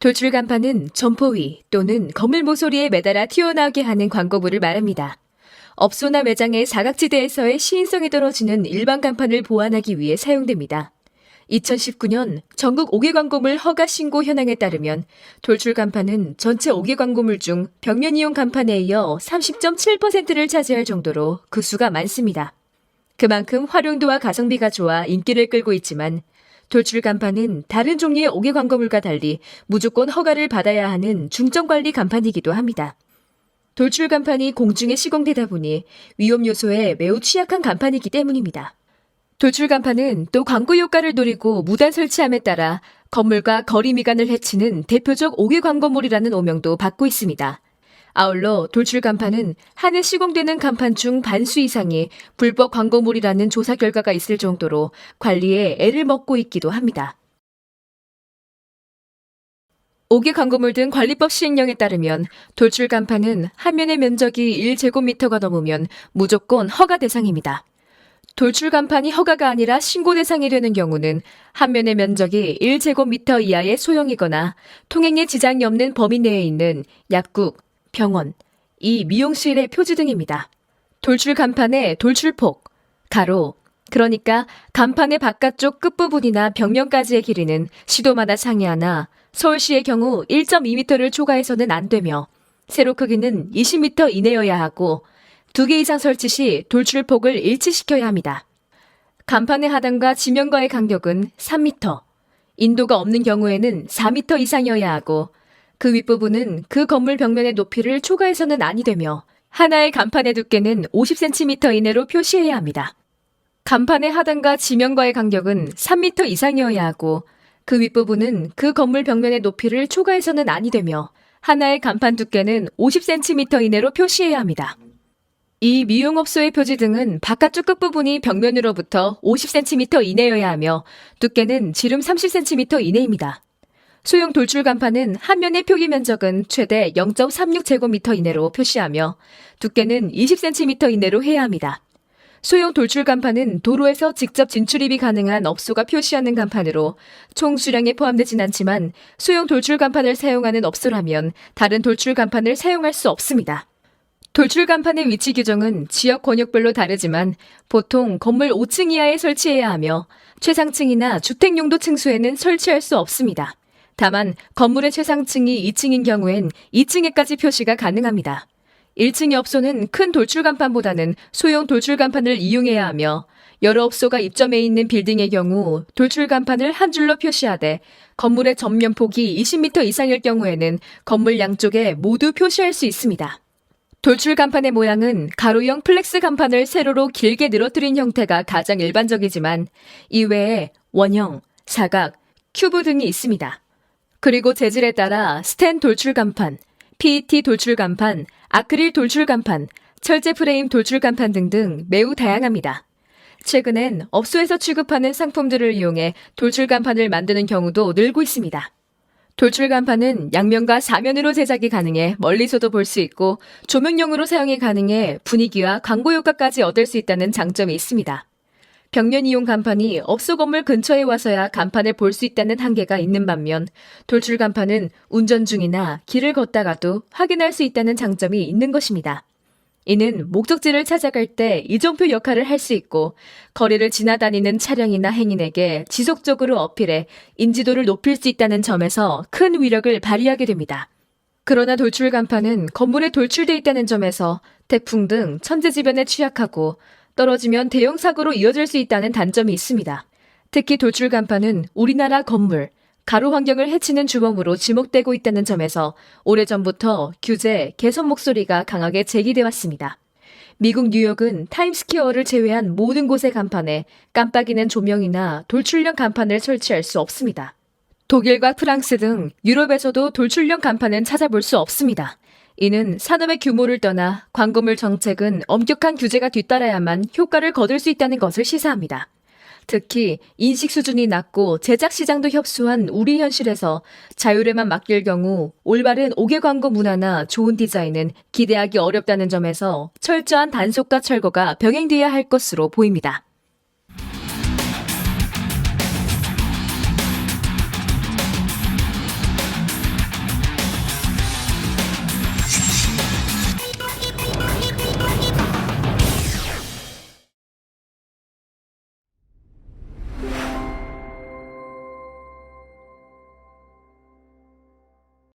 돌출 간판은 점포 위 또는 건물 모서리에 매달아 튀어나오게 하는 광고물을 말합니다. 업소나 매장의 사각지대에서의 시인성이 떨어지는 일반 간판을 보완하기 위해 사용됩니다. 2019년 전국 5개 광고물 허가 신고 현황에 따르면 돌출 간판은 전체 5개 광고물 중 벽면 이용 간판에 이어 30.7%를 차지할 정도로 그 수가 많습니다. 그만큼 활용도와 가성비가 좋아 인기를 끌고 있지만 돌출 간판은 다른 종류의 5개 광고물과 달리 무조건 허가를 받아야 하는 중점관리 간판이기도 합니다. 돌출 간판이 공중에 시공되다 보니 위험 요소에 매우 취약한 간판이기 때문입니다. 돌출 간판은 또 광고 효과를 노리고 무단 설치함에 따라 건물과 거리 미간을 해치는 대표적 5개 광고물이라는 오명도 받고 있습니다. 아울러 돌출 간판은 한 해 시공되는 간판 중 반수 이상이 불법 광고물이라는 조사 결과가 있을 정도로 관리에 애를 먹고 있기도 합니다. 5개 광고물 등 관리법 시행령에 따르면 돌출 간판은 한 면의 면적이 1제곱미터가 넘으면 무조건 허가 대상입니다. 돌출 간판이 허가가 아니라 신고 대상이 되는 경우는 한 면의 면적이 1제곱미터 이하의 소형이거나 통행에 지장이 없는 범위 내에 있는 약국, 병원, 이 미용실의 표지 등입니다. 돌출 간판의 돌출폭, 가로, 그러니까 간판의 바깥쪽 끝부분이나 벽면까지의 길이는 시도마다 상이하나 서울시의 경우 1.2m를 초과해서는 안 되며 세로 크기는 20m 이내여야 하고 두 개 이상 설치 시 돌출폭을 일치시켜야 합니다. 간판의 하단과 지면과의 간격은 3m, 인도가 없는 경우에는 4m 이상이어야 하고 그 윗부분은 그 건물 벽면의 높이를 초과해서는 아니 되며 하나의 간판의 두께는 50cm 이내로 표시해야 합니다. 간판의 하단과 지면과의 간격은 3m 이상이어야 하고 그 윗부분은 그 건물 벽면의 높이를 초과해서는 아니 되며 하나의 간판 두께는 50cm 이내로 표시해야 합니다. 이 미용업소의 표지 등은 바깥쪽 끝부분이 벽면으로부터 50cm 이내여야 하며 두께는 지름 30cm 이내입니다. 소형 돌출 간판은 한 면의 표기 면적은 최대 0.36제곱미터 이내로 표시하며 두께는 20cm 이내로 해야 합니다. 소형 돌출 간판은 도로에서 직접 진출입이 가능한 업소가 표시하는 간판으로 총 수량에 포함되진 않지만 소형 돌출 간판을 사용하는 업소라면 다른 돌출 간판을 사용할 수 없습니다. 돌출 간판의 위치 규정은 지역 권역별로 다르지만 보통 건물 5층 이하에 설치해야 하며 최상층이나 주택 용도 층수에는 설치할 수 없습니다. 다만 건물의 최상층이 2층인 경우엔 2층에까지 표시가 가능합니다. 1층의 업소는 큰 돌출 간판보다는 소형 돌출 간판을 이용해야 하며 여러 업소가 입점해 있는 빌딩의 경우 돌출 간판을 한 줄로 표시하되 건물의 전면 폭이 20m 이상일 경우에는 건물 양쪽에 모두 표시할 수 있습니다. 돌출 간판의 모양은 가로형 플렉스 간판을 세로로 길게 늘어뜨린 형태가 가장 일반적이지만 이외에 원형, 사각, 큐브 등이 있습니다. 그리고 재질에 따라 스텐 돌출 간판, PET 돌출 간판, 아크릴 돌출 간판, 철제 프레임 돌출 간판 등등 매우 다양합니다. 최근엔 업소에서 취급하는 상품들을 이용해 돌출 간판을 만드는 경우도 늘고 있습니다. 돌출 간판은 양면과 사면으로 제작이 가능해 멀리서도 볼 수 있고 조명용으로 사용이 가능해 분위기와 광고 효과까지 얻을 수 있다는 장점이 있습니다. 벽면 이용 간판이 업소 건물 근처에 와서야 간판을 볼 수 있다는 한계가 있는 반면 돌출 간판은 운전 중이나 길을 걷다가도 확인할 수 있다는 장점이 있는 것입니다. 이는 목적지를 찾아갈 때 이정표 역할을 할 수 있고 거리를 지나다니는 차량이나 행인에게 지속적으로 어필해 인지도를 높일 수 있다는 점에서 큰 위력을 발휘하게 됩니다. 그러나 돌출 간판은 건물에 돌출돼 있다는 점에서 태풍 등 천재지변에 취약하고 떨어지면 대형 사고로 이어질 수 있다는 단점이 있습니다. 특히 돌출 간판은 우리나라 건물, 가로 환경을 해치는 주범으로 지목되고 있다는 점에서 오래전부터 규제, 개선 목소리가 강하게 제기돼 왔습니다. 미국 뉴욕은 타임스퀘어를 제외한 모든 곳의 간판에 깜빡이는 조명이나 돌출형 간판을 설치할 수 없습니다. 독일과 프랑스 등 유럽에서도 돌출형 간판은 찾아볼 수 없습니다. 이는 산업의 규모를 떠나 광고물 정책은 엄격한 규제가 뒤따라야만 효과를 거둘 수 있다는 것을 시사합니다. 특히 인식 수준이 낮고 제작 시장도 협소한 우리 현실에서 자율에만 맡길 경우 올바른 5개 광고 문화나 좋은 디자인은 기대하기 어렵다는 점에서 철저한 단속과 철거가 병행돼야 할 것으로 보입니다.